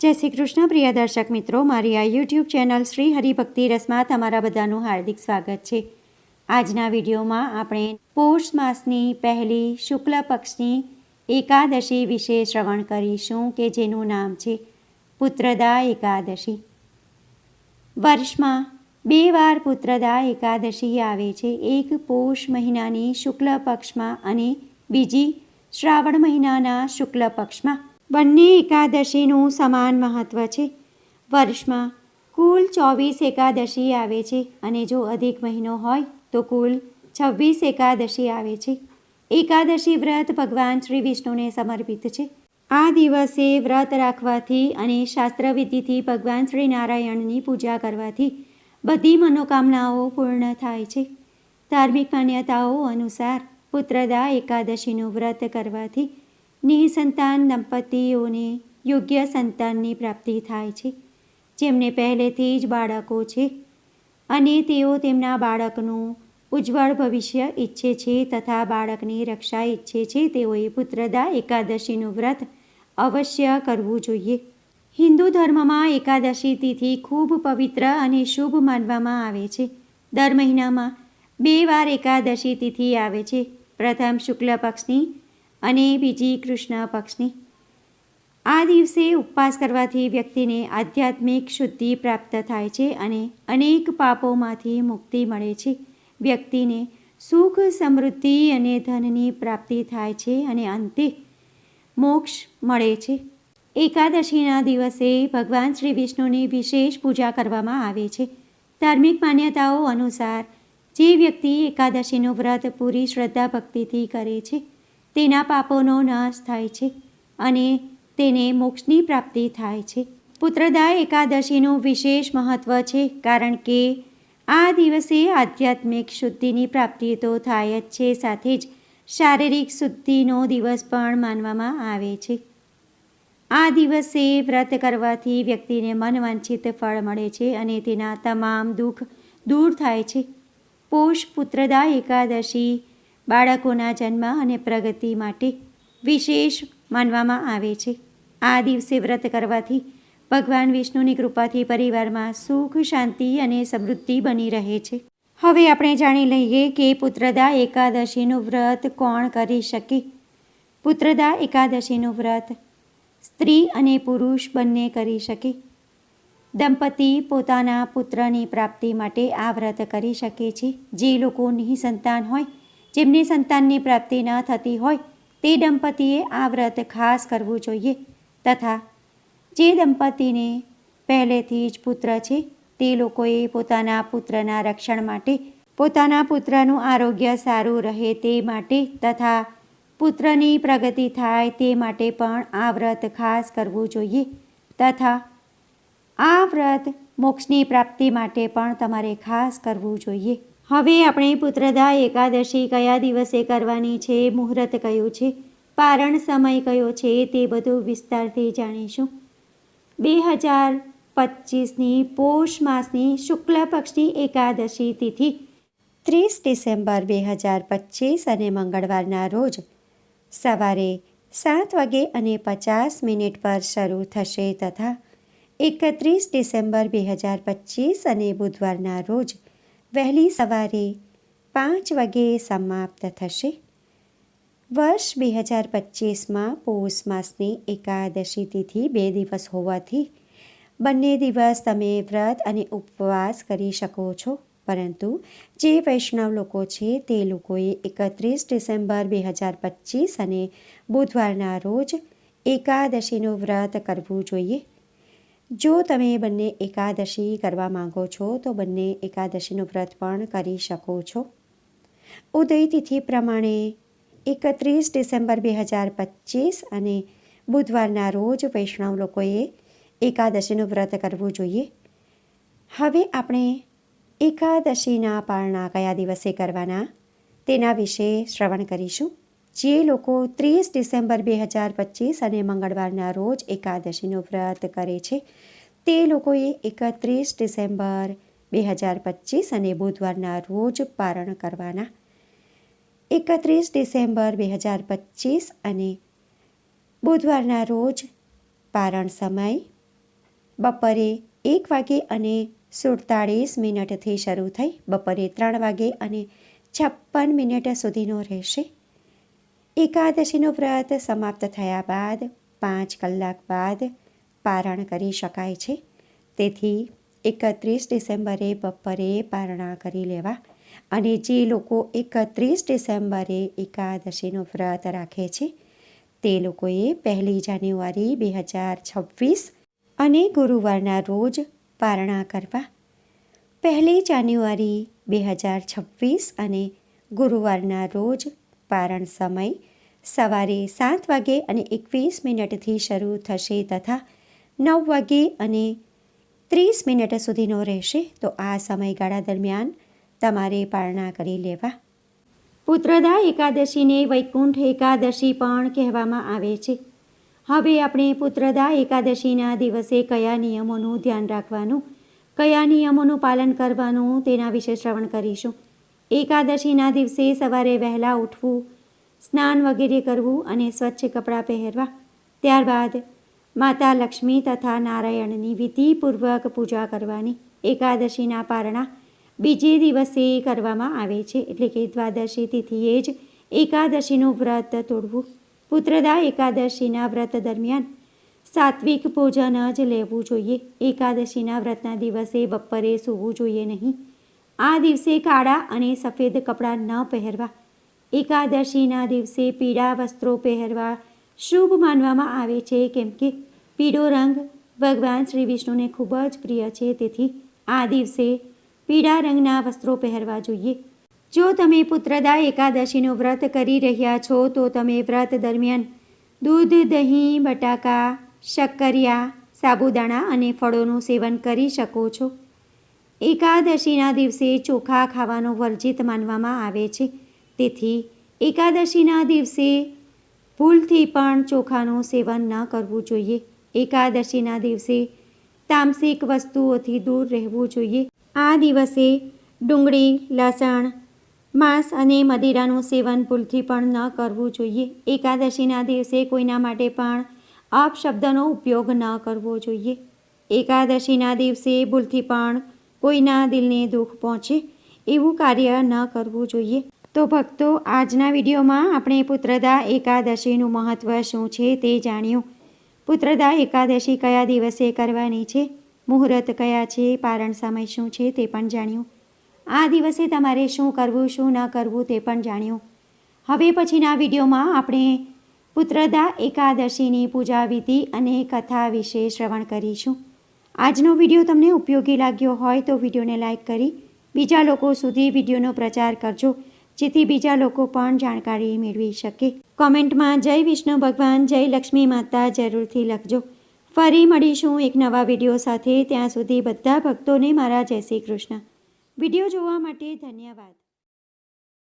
જય શ્રી કૃષ્ણ, પ્રિય દર્શક મિત્રો. મારી આ યુટ્યુબ ચેનલ શ્રી હરિભક્તિ રસમાં તમારા બધાનું હાર્દિક સ્વાગત છે. આજના વિડીયોમાં આપણે પૌષ માસની પહેલી શુક્લ પક્ષની એકાદશી વિશે શ્રવણ કરીશું કે જેનું નામ છે પુત્રદા એકાદશી. વર્ષમાં બે વાર પુત્રદા એકાદશી આવે છે. એક પૌષ મહિનાની શુક્લ પક્ષમાં અને બીજી શ્રાવણ મહિનાના શુક્લ પક્ષમાં. બંને એકાદશીનું સમાન મહત્ત્વ છે. વર્ષમાં કુલ ચોવીસ એકાદશી આવે છે અને જો અધિક મહિનો હોય તો કુલ છવ્વીસ એકાદશી આવે છે. એકાદશી વ્રત ભગવાન શ્રી વિષ્ણુને સમર્પિત છે. આ દિવસે વ્રત રાખવાથી અને શાસ્ત્રવિધિથી ભગવાન શ્રી નારાયણની પૂજા કરવાથી બધી મનોકામનાઓ પૂર્ણ થાય છે. ધાર્મિક માન્યતાઓ અનુસાર પુત્રદા એકાદશીનું વ્રત કરવાથી નિસંતાન દંપતીઓને યોગ્ય સંતાનની પ્રાપ્તિ થાય છે. જેમને પહેલેથી જ બાળકો છે અને તેઓ તેમના બાળકનું ઉજ્જવળ ભવિષ્ય ઈચ્છે છે તથા બાળકની રક્ષા ઈચ્છે છે, તેઓએ પુત્રદા એકાદશીનું વ્રત અવશ્ય કરવું જોઈએ. હિન્દુ ધર્મમાં એકાદશી તિથિ ખૂબ પવિત્ર અને શુભ માનવામાં આવે છે. દર મહિનામાં બે વાર એકાદશી તિથિ આવે છે. પ્રથમ શુક્લ પક્ષની અને બીજી કૃષ્ણ પક્ષની. આ દિવસે ઉપવાસ કરવાથી વ્યક્તિને આધ્યાત્મિક શુદ્ધિ પ્રાપ્ત થાય છે અને અનેક પાપોમાંથી મુક્તિ મળે છે. વ્યક્તિને સુખ, સમૃદ્ધિ અને ધનની પ્રાપ્તિ થાય છે અને અંતે મોક્ષ મળે છે. એકાદશીના દિવસે ભગવાન શ્રી વિષ્ણુની વિશેષ પૂજા કરવામાં આવે છે. ધાર્મિક માન્યતાઓ અનુસાર જે વ્યક્તિ એકાદશીનું વ્રત પૂરી શ્રદ્ધા ભક્તિથી કરે છે તેના પાપોનો નાશ થાય છે અને તેને મોક્ષની પ્રાપ્તિ થાય છે. પુત્રદા એકાદશીનું વિશેષ મહત્ત્વ છે કારણ કે આ દિવસે આધ્યાત્મિક શુદ્ધિની પ્રાપ્તિ તો થાય જ છે, સાથે જ શારીરિક શુદ્ધિનો દિવસ પણ માનવામાં આવે છે. આ દિવસે વ્રત કરવાથી વ્યક્તિને મનવાંછિત ફળ મળે છે અને તેના તમામ દુઃખ દૂર થાય છે. પોષ પુત્રદા એકાદશી બાળકોના જન્મ અને પ્રગતિ માટે વિશેષ માનવામાં આવે છે. આ દિવસે વ્રત કરવાથી ભગવાન વિષ્ણુની કૃપાથી પરિવારમાં સુખ, શાંતિ અને સમૃદ્ધિ બની રહે છે. હવે આપણે જાણી લઈએ કે પુત્રદા એકાદશીનું વ્રત કોણ કરી શકે? પુત્રદા એકાદશીનું વ્રત સ્ત્રી અને પુરુષ બંને કરી શકે. દંપતી પોતાના પુત્રની પ્રાપ્તિ માટે આ વ્રત કરી શકે છે. જે લોકો નિસંતાન હોય જેમની સંતાનની પ્રાપ્તિ ન થતી હોય તે દંપતીએ આ વ્રત ખાસ કરવું જોઈએ તથા જે દંપતીને પહેલેથી જ પુત્ર છે તે લોકોએ પોતાના પુત્રના રક્ષણ માટે, પોતાના પુત્રનું આરોગ્ય સારું રહે તે માટે તથા પુત્રની પ્રગતિ થાય તે માટે પણ આ વ્રત ખાસ કરવું જોઈએ તથા આ વ્રત મોક્ષની પ્રાપ્તિ માટે પણ તમારે ખાસ કરવું જોઈએ. હવે આપણે પુત્રદા એકાદશી કયા દિવસે કરવાની છે, મુહૂર્ત કયું છે, પારણ સમય કયો છે તે બધું વિસ્તારથી જાણીશું. બે હજાર પચીસની પોષ માસની શુક્લ પક્ષની એકાદશી તિથિ ત્રીસ ડિસેમ્બર બે હજાર પચીસ અને મંગળવારના રોજ સવારે સાત વાગે અને પચાસ મિનિટ પર શરૂ થશે તથા એકત્રીસ ડિસેમ્બર બે હજાર પચીસ અને બુધવારના રોજ વહેલી સવારે પાંચ વાગે સમાપ્ત થશે. વર્ષ બે હજાર પચીસમાં પૌષ માસની એકાદશી તિથિ બે દિવસ હોવાથી બંને દિવસ તમે વ્રત અને ઉપવાસ કરી શકો છો. પરંતુ જે વૈષ્ણવ લોકો છે તે લોકોએ એકત્રીસ ડિસેમ્બર બે હજાર પચીસ અને બુધવારના રોજ એકાદશીનું વ્રત કરવું જોઈએ. જો તમે બંને એકાદશી કરવા માંગો છો, તો બંને એકાદશીનું વ્રત પણ કરી શકો છો. ઉદય તિથિ પ્રમાણે એકત્રીસ ડિસેમ્બર બે હજાર પચીસ અને બુધવારના રોજ વૈષ્ણવ લોકોએ એકાદશીનું વ્રત કરવું જોઈએ. હવે આપણે એકાદશીના પારણા કયા દિવસે કરવાના તેના વિશે શ્રવણ કરીશું. જે લોકો ત્રીસ ડિસેમ્બર બે હજાર પચીસ અને મંગળવારના રોજ એકાદશીનું વ્રત કરે છે, તે લોકોએ એકત્રીસ ડિસેમ્બર બે હજાર પચીસ અને બુધવારના રોજ પારણ કરવાના. એકત્રીસ ડિસેમ્બર બે હજાર પચીસ અને બુધવારના રોજ પારણ સમય બપોરે એક વાગે અને સુડતાળીસ મિનિટથી શરૂ થઈ બપોરે ત્રણ વાગે અને છપ્પન મિનિટ સુધીનો રહેશે. એકાદશીનું વ્રત સમાપ્ત થયા બાદ પાંચ કલાક બાદ પારણ કરી શકાય છે. તેથી એકત્રીસ ડિસેમ્બરે બપોરે પારણા કરી લેવા અને જે લોકો એકત્રીસ ડિસેમ્બરે એકાદશીનું વ્રત રાખે છે, તે લોકોએ પહેલી જાન્યુઆરી બે હજાર છવ્વીસ અને ગુરુવારના રોજ પારણા કરવા. પહેલી જાન્યુઆરી બે હજાર છવ્વીસ અને ગુરુવારના રોજ પારણ સમય સવારે સાત વાગે અને એકવીસ મિનિટથી શરૂ થશે તથા નવ વાગે અને ત્રીસ મિનિટ સુધીનો રહેશે. તો આ સમયગાળા દરમિયાન તમારે પારણા કરી લેવા. પુત્રદા એકાદશીને વૈકુંઠ એકાદશી પણ કહેવામાં આવે છે. હવે આપણે પુત્રદા એકાદશીના દિવસે કયા નિયમોનું ધ્યાન રાખવાનું, કયા નિયમોનું પાલન કરવાનું તેના વિશે શ્રવણ કરીશું. એકાદશીના દિવસે સવારે વહેલા ઉઠવું સ્નાન વગેરે કરવું અને સ્વચ્છ કપડાં પહેરવા. ત્યારબાદ માતા લક્ષ્મી તથા નારાયણની વિધિપૂર્વક પૂજા કરવાની એકાદશીના પારણા બીજે દિવસે કરવામાં આવે છે. એટલે કે દ્વાદશી તિથિએ જ એકાદશીનું વ્રત તોડવું. પુત્રદા એકાદશીના વ્રત દરમિયાન સાત્વિક ભોજન જ લેવું જોઈએ. એકાદશીના વ્રતના દિવસે બપોરે સૂવું જોઈએ નહીં. આ દિવસે કાળા અને સફેદ કપડાં ન પહેરવા. એકાદશીના દિવસે પીળા વસ્ત્રો પહેરવા શુભ માનવામાં આવે છે, કેમ કે પીળો રંગ ભગવાન શ્રી વિષ્ણુને ખૂબ જ પ્રિય છે. તેથી આ દિવસે પીળા રંગના વસ્ત્રો પહેરવા જોઈએ. જો તમે પુત્રદા એકાદશીનું વ્રત કરી રહ્યા છો, તો તમે વ્રત દરમિયાન દૂધ, દહીં, બટાકા, શક્કરિયા, સાબુદાણા અને ફળોનું સેવન કરી શકો છો. એકાદશીના દિવસે ચોખા ખાવાનું વર્જિત માનવામાં આવે છે. તેથી એકાદશીના દિવસે ભૂલથી પણ ચોખાનું સેવન ન કરવું જોઈએ. એકાદશીના દિવસે તામસિક વસ્તુઓથી દૂર રહેવું જોઈએ. આ દિવસે ડુંગળી, લસણ, માંસ અને મદિરાનું સેવન ભૂલથી પણ ન કરવું જોઈએ. એકાદશીના દિવસે કોઈના માટે પણ અપશબ્દનો ઉપયોગ ન કરવો જોઈએ. એકાદશીના દિવસે ભૂલથી પણ કોઈના દિલને દુઃખ પહોંચે એવું કાર્ય ન કરવું જોઈએ. તો ભક્તો, આજના વિડીયોમાં આપણે પુત્રદા એકાદશીનું મહત્ત્વ શું છે તે જાણ્યું. પુત્રદા એકાદશી કયા દિવસે કરવાની છે? મુહૂર્ત કયા છે? પારણ સમય શું છે તે પણ જાણ્યું. આ દિવસે તમારે શું કરવું, શું ન કરવું તે પણ જાણ્યું. હવે પછીના વિડીયોમાં આપણે પુત્રદા એકાદશીની પૂજા વિધિ અને કથા વિશે શ્રવણ કરીશું. આજનો વીડિયો તમને ઉપયોગી લાગ્યો હોય તો વિડીયોને લાઇક કરી, બીજા લોકો સુધી વિડીયોનો પ્રચાર કરજો. જેથી બીજા લોકો પણ જાણકારી મેળવી શકે. કોમેન્ટમાં, જય વિષ્ણુ ભગવાન, જય લક્ષ્મી માતા, જરૂરથી લખજો. ફરી મળીશું એક નવા વીડિયો સાથે. ત્યાં સુધી બધા ભક્તોને મારા જય શ્રી કૃષ્ણ. વીડિયો જોવા માટે ધન્યવાદ.